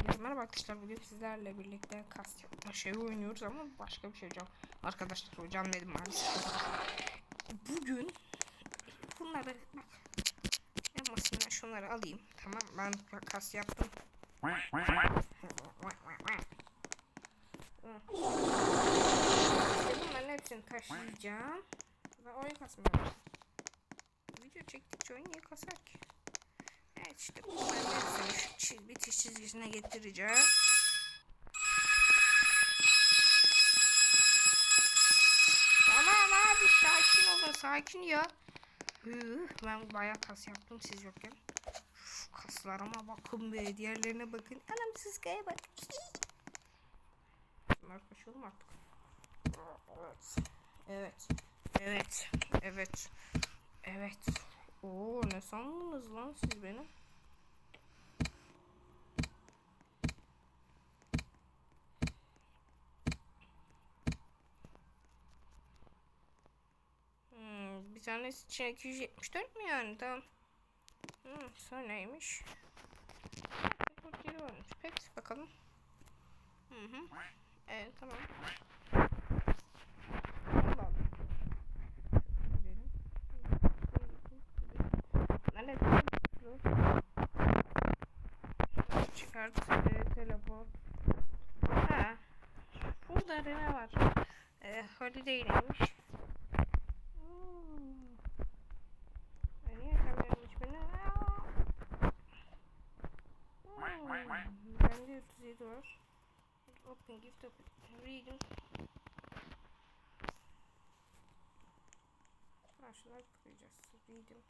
Herkese merhaba arkadaşlar bugün sizlerle birlikte kas yapma şeyi oynuyoruz ama başka bir şey hocam. Arkadaşlar hocam dedim maalesef. Bugün bunları bak en basitinden şunları alayım tamam ben kas yaptım. Bunların hepsini taşıyacağım ve oyun kasmıyorum. Video çektikçe oyun niye kasar ki? Evet işte bunların hepsini bitiş çizgisine getireceğim. Tamam abi sakin olun sakin ya. Ben bayağı kas yaptım siz yokken. Şu kaslarıma bakın be diğerlerine bakın. Anam sıskaya bak. Bunlar koşalım artık. Evet. Evet. Evet. Evet. Oo ne sandınız lan siz beni? Hmm, bir tanesi için 274 mi yani? Tamam. Hmm, sonra neymiş? Yeri varmış. Peki bakalım. Hı hı. Evet tamam. Allah Allah. Gidelim. Nerede? Çıkart e, telefon. Ha. Burada ne var? E, holiday'leymiş. Hmm. E, niye? Aa. Hmm. Bende 37 var. Open gift open. Reading. Ha şunları tıklayacağız. Reading.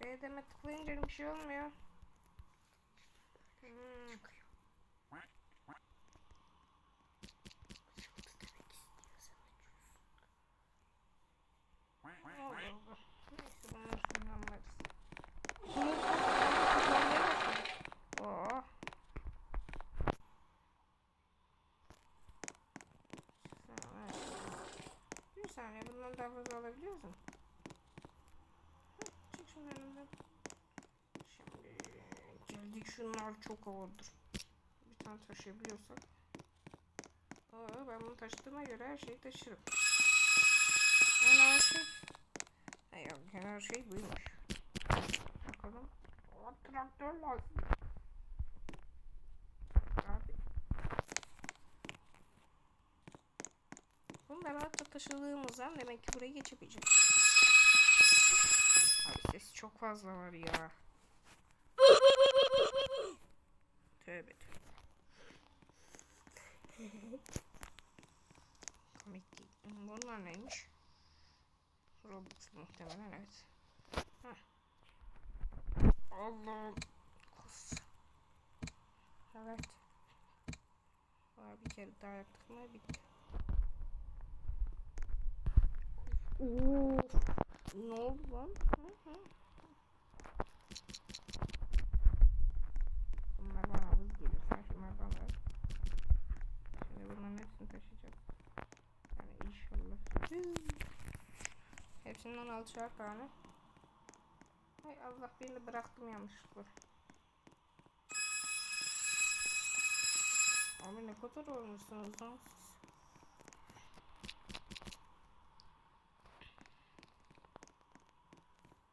D'deme tıklayınca bir şey olmuyor. Hmm. Allah Allah. Neyse bunu şundan varız. Oo. Bir saniye bundan daha fazla alabiliyor musun? Hı, Çık şunun önünden. Şimdi geldik şunlar çok ağırdır. Bir tane taşıyabiliyorsak. Aa, ben bunu taşıdığıma göre her şeyi taşırım. Yani her şey... Ha, yok yani her şey buymuş. Bakalım. O traktör lazım. Abi. Bunu da rahatça taşıdığımızdan demek ki buraya geçebileceğim. Abi ses çok fazla var ya. Tövbe tövbe. Komik değil. Bunlar neymiş? Robux muhtemelen evet. Heh. Allah. Kos. Evet. Aa, bir kere daha yaptık mı bitti. Oo. Ne oldu lan? Hı hı. Bunlar bana hız ver. Şimdi bunların hepsini taşıyacağım. Yani inşallah. Hepsinden alçar tane. Hay Allah birini bıraktım yanlışlıkla. Abi ne kadar olmuşsunuz lan siz.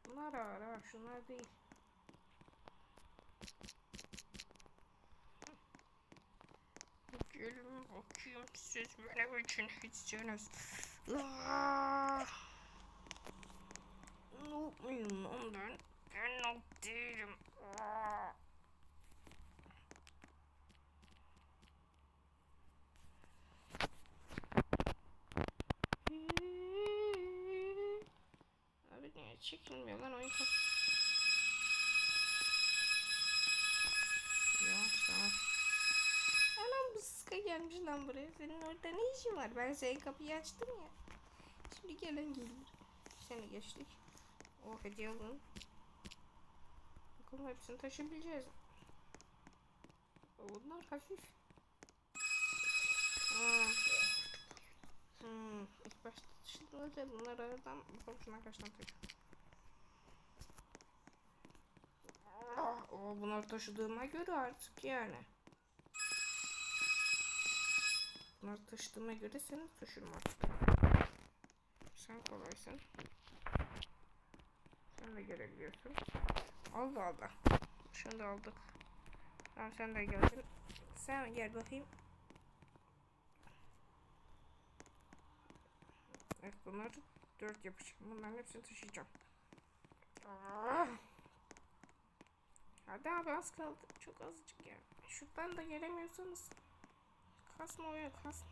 Bunlar ağır ha şunlar değil. Gelin bakayım siz benim için hiçsiniz. Noob muyum lan ben? Ben noob değilim. Aa! Abi niye çekilmiyor lan oyun kap... Yavaş yavaş. Anam bu sıska gelmiş lan buraya. Senin orada ne işin var? Ben senin kapıyı açtım ya. Şimdi gelen gelir. Seni geçtik. O hediye alın. Bakalım hepsini taşıyabileceğiz. Bunlar hafif. Hmm. Hmm. İlk başta taşıdığında da bunlar aradan bakalım şuna kaç tane taşıyor. Ah, bunları taşıdığıma göre artık yani. Bunları taşıdığıma göre seni de taşırım artık. Sen kolaysın. Sen de gelebiliyorsun. Allah Allah. Şunu da aldık. Tamam sen de geldin. Sen gel bakayım. Evet bunları dört yapacağım. Bunların hepsini taşıyacağım. Ah. Hadi abi az kaldı. Çok azıcık ya. Şuradan da gelemiyorsanız kasma oyun kasma.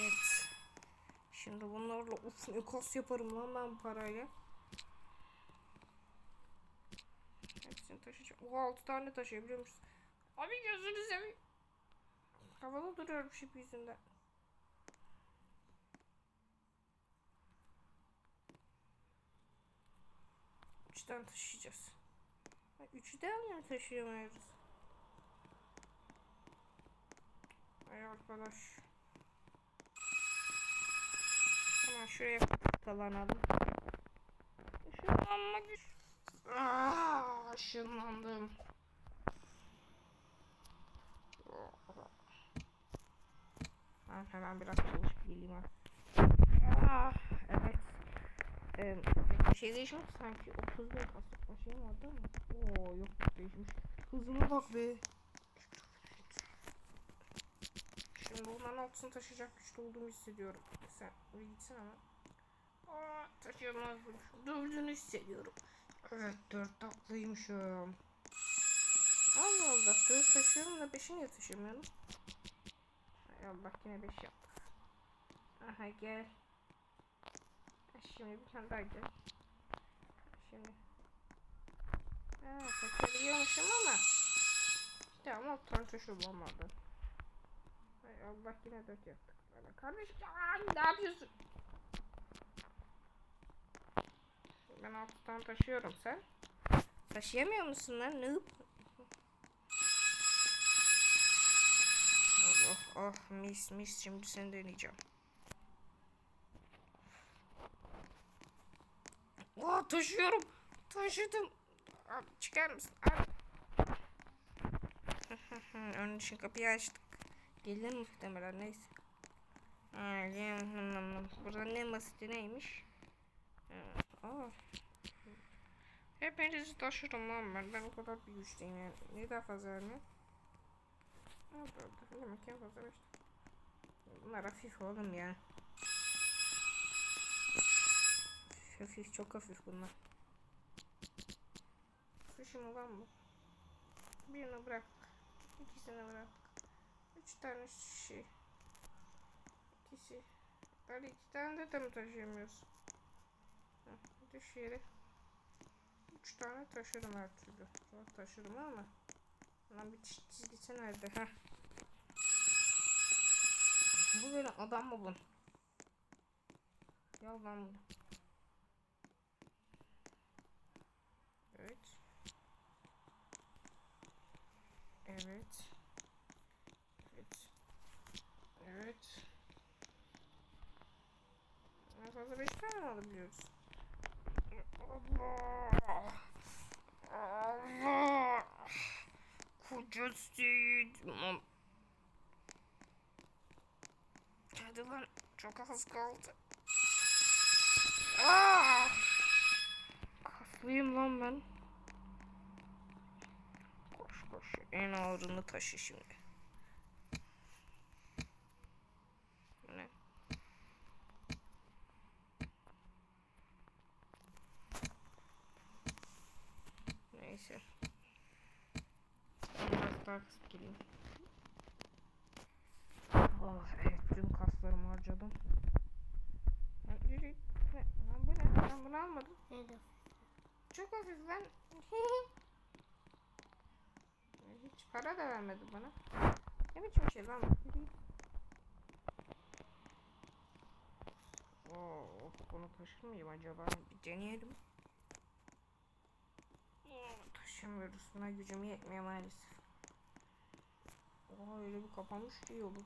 Evet. Şimdi bunlarla uf ne kas yaparım lan ben parayla. Hepsini taşıyacağım. O 6 tane taşıyabiliyor musun? Abi gözünü seveyim. Havada duruyorum şip yüzünden. Üç tane taşıyacağız. Üçü de mi taşıyamıyoruz? Ay arkadaş. Hemen şuraya kalanalım. Işınlanma güç. Aa, ışınlandım. Ben hemen biraz çalışıp ha. Ah, evet. Ee, bir şey değişmiş sanki 30 bin kasık başlayayım orada mı? Oo yok değişmiş. Hızıma bak be. Şimdi bunların altısını taşıyacak güçlü olduğumu hissediyorum. Sen bir gitsin ama. Aa, taşıyamazdım. Dördünü hissediyorum. Evet dört tatlıymışım. Allah Allah dört taşıyorum da beşi niye taşımıyorum? Hay Allah yine beş yaptık. Aha gel. Şimdi bir tane daha gel. Şimdi. Ha taşıyabiliyormuşum ama. Tamam alt tane taşıyorum olmadı. Hay Allah yine dört yaptık. Böyle kardeşim ne yapıyorsun? Ben altı tane taşıyorum sen. Taşıyamıyor musun lan noob? Oh oh mis mis şimdi seni deneyeceğim. Oh taşıyorum. Taşıdım. Abi çıkar mısın? Abi. Onun için kapıyı açtık. Gelir muhtemelen neyse. Burada ne basiti neymiş? Aa. Hepinizi taşırım lan ben. Ben o kadar bir güçlüyüm yani. Ne daha fazla vermiyor? Demek en fazla beş. Bunlar hafif oğlum ya. Hafif çok hafif bunlar. Sushi mi lan bu? Birini bırak. İkisini bırak. Üç tane sushi. İkisi. Hadi iki tane de mi taşıyamıyorsun? Heh, Düş yere. Üç tane taşırım her türlü. Rahat taşırım ama. Lan bir çiz- çizgisi nerede? Heh. Bu böyle adam mı bu? Ya lan bu. Evet. Evet. Evet. Evet. En fazla beş tane mi alabiliyoruz? Allah. Allah. Kocasıydım. Hadi lan çok az kaldı. Aa! Kaslıyım lan ben. Koş koş. En ağırını taşı şimdi. Bu Ne? Neyse. Biraz daha kısıp geleyim. Oh evet tüm kaslarımı harcadım. Lan. Ne? Lan bu ne? Ben bunu almadım. Neydi? Çok hafif lan. Hiç para da vermedi bana. Ne biçim şey lan? Oo, bunu taşır mıyım acaba? Bir deneyelim. Oo, Taşımıyoruz. Buna gücüm yetmiyor maalesef. Oha öyle bir kapanmış ki yolu.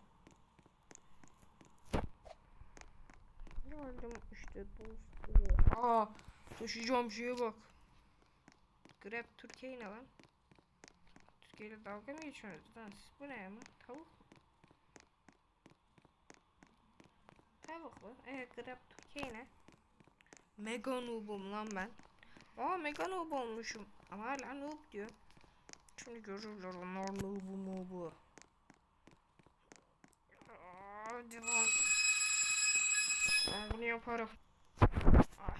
Gördüm işte dost. Aa, Taşıyacağım şeye bak. Grab Türkiye ne lan? Türkiye ile dalga mı geçiyorsunuz lan siz? Bu ne ama? Tavuk mu? Tavuk mu? Evet Grab Türkiye ne? Mega noob'um lan ben. Aa mega noob olmuşum. Ama hala noob diyor. Şimdi görürler onlar noob'u. Aa, Hadi lan. Ben bunu yaparım. Ah,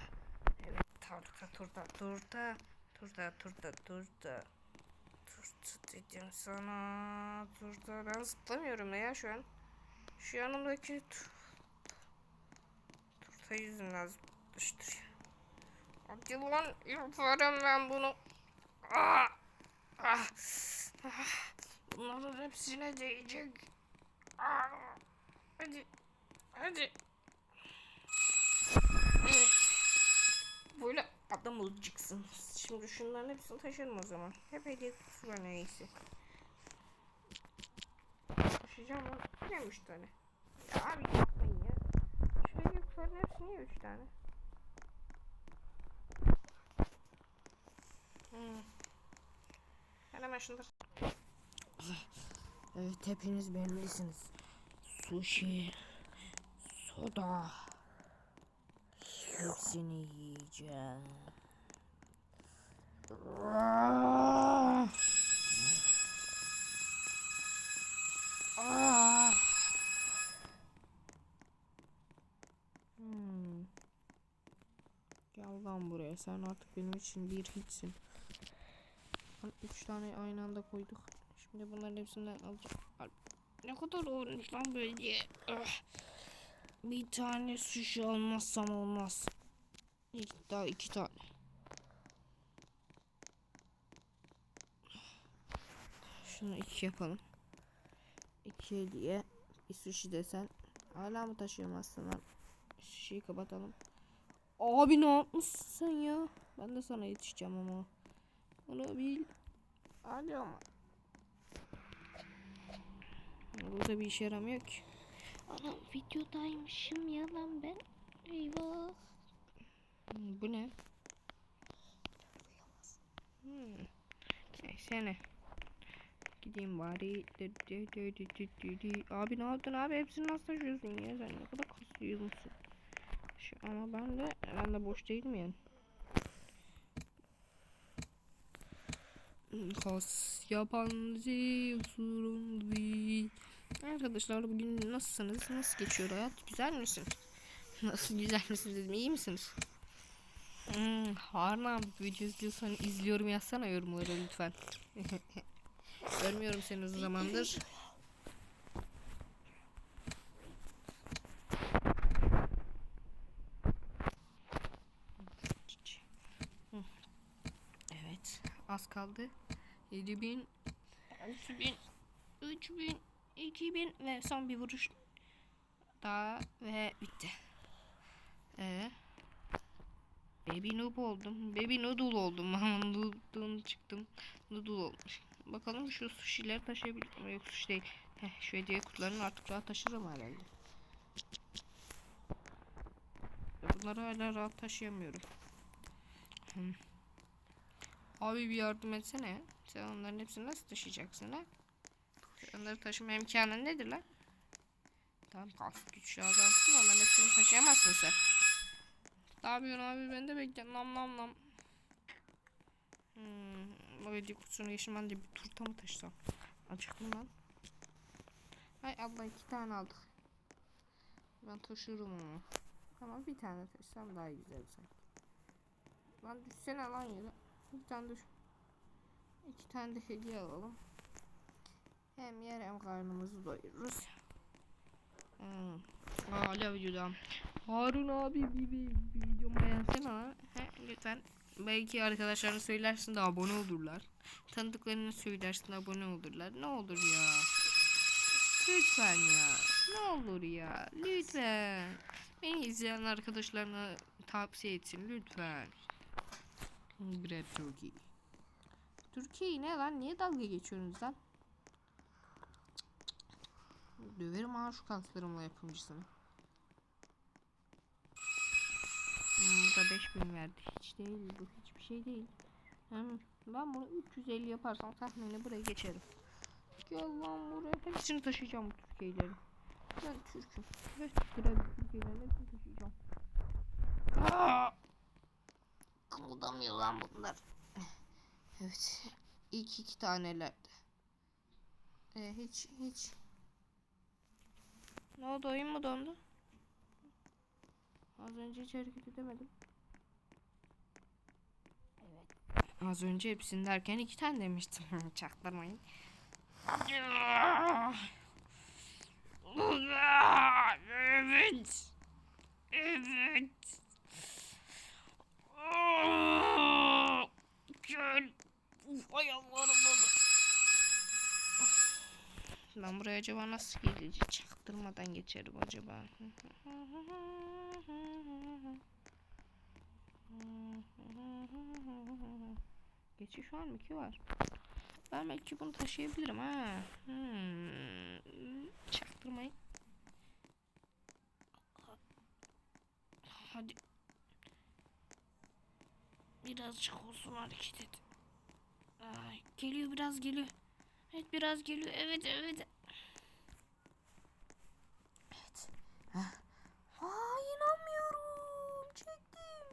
evet turta turta turta. Turta turta turta. Turta dedim sana. Turta ben zıplamıyorum ya şu an. Şu yanımdaki tu- turta yüzünden zıplaştırıyor. Hadi lan yaparım ben bunu. Ah! Ah! Bunların hepsine değecek. Hadi. Hadi. Böyle adam olacaksınız. Şimdi şunların hepsini taşırım o zaman. Hep hediye kutusu var neyse. Taşıyacağım onu. Yine üç tane. Ya abi yapmayın ya. Şu hediye kutuların hepsi niye üç tane? Hmm. Ben hemen şunları... Evet hepiniz bilmelisiniz. Sushi, soda. Hepsini yiyeceğim. Hmm. Gel lan buraya. Sen artık benim için bir hiçsin. Lan Üç tane aynı anda koyduk. Şimdi bunların hepsinden alacağım. Al- Ne kadar olmuş lan böyle. Ah. Bir tane sushi almazsam olmaz. İlk daha iki tane. Şunu iki yapalım. İki hediye. Bir sushi desen. Hala mı taşıyorum aslında? Sushi'yi kapatalım. Abi ne yapmışsın sen ya? Ben de sana yetişeceğim ama. Onu bil. Hadi ama. Burada bir işe yaramıyor ki. Ana videodaymışım ya lan ben. Eyvah. Hmm, bu ne? Hmm. Neyse ne. Gideyim bari. Abi ne yaptın abi? Hepsini nasıl taşıyorsun ya? Sen ne kadar kasıyorsun. Şu, ama ben de ben de boş değilim yani. Kas yapan değil. Arkadaşlar bugün nasılsınız? Nasıl geçiyor hayat? Güzel misin? Nasıl güzel misiniz dedim. İyi misiniz? Hmm, Harun abi video izliyorsan izliyorum yazsana yorumlara lütfen. Görmüyorum seni uzun zamandır. Hı. Evet az kaldı. 7000 3000 3000 2000 ve son bir vuruş daha ve bitti. Ee, baby noob oldum. Baby noodle oldum. Noodle çıktım. Noodle olmuş. Bakalım şu sushi'leri taşıyabilirim. Yok sushi değil. Heh, şu hediye kutularını artık rahat taşırım herhalde. Bunları hala rahat taşıyamıyorum. Hmm. Abi bir yardım etsene. Sen onların hepsini nasıl taşıyacaksın ha? Onları taşıma imkanı nedir lan? Tamam kalsın güçlü adamsın onların hepsini taşıyamazsın sen. Ne yapıyorsun abi ben de bekle nam nam nam. Hmm, bu hediye kutusunu geçirmen diye bir turta mı taşısam? Açık mı lan? Hay Allah iki tane aldık. Ben taşırım onu. Ama bir tane taşısam daha güzel sanki. Lan düşsene lan yere. Bir tane düş. İki tane de hediye alalım. Hem yer hem karnımızı doyururuz. Hmm. Hala videoda. Harun abi bir, bir, bir videomu beğensene. He, lütfen. Belki arkadaşlarına söylersin de abone olurlar. Tanıdıklarına söylersin de abone olurlar. Ne olur ya. Lütfen ya. Ne olur ya. Lütfen. Beni izleyen arkadaşlarına tavsiye etsin lütfen. Grab Turkey. Türkiye ne lan? Niye dalga geçiyorsunuz lan? Döverim ha şu kaslarımla yapımcısını. Hmm, burada 5000 verdi. Hiç değil bu hiçbir şey değil. Hı, Ben bunu 350 yaparsam tahmini buraya geçerim. Gel lan buraya. Hepsini taşıyacağım bu Türkiye'leri. Ben Türk'üm. Ve Türkiye'lerini taşıyacağım. Aa! Kımıldamıyor lan bunlar. Evet. İlk iki tanelerdi. Ee, hiç hiç. Ne oldu oyun mu dondu? Az önce hiç hareket edemedim. Evet. Az önce hepsini derken iki tane demiştim. Çaktırmayın. Evet. Evet. Gel. Uf, ay Allah'ım Ben buraya acaba nasıl geleceğim? Çaktırmadan geçerim acaba. Geçiş var mı ki var? Ben belki bunu taşıyabilirim ha. Hmm. Çaktırmayın. Hadi. Birazcık olsun hareket et. Ay, geliyor biraz geliyor. Evet biraz geliyor. Evet evet. Evet. Hah. Aa inanmıyorum. Çektim.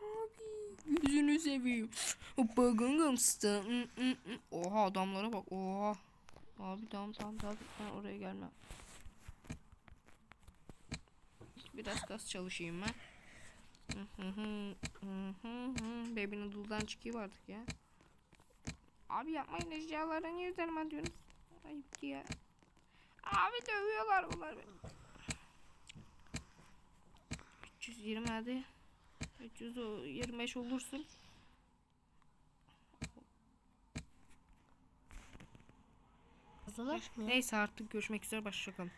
Abi yüzünü seveyim. Bakın gamsta. Oha adamlara bak. Oha. Abi tamam tamam tamam. Ben oraya gelmem. Biraz gaz çalışayım ben. Baby Noodle'dan çıkıyor artık ya. Abi yapmayın eşyaları niye üzerime atıyorsunuz? Ayıp ya. Abi dövüyorlar bunlar beni. 320 hadi. 325 olursun. Neyse artık görüşmek üzere başlayalım.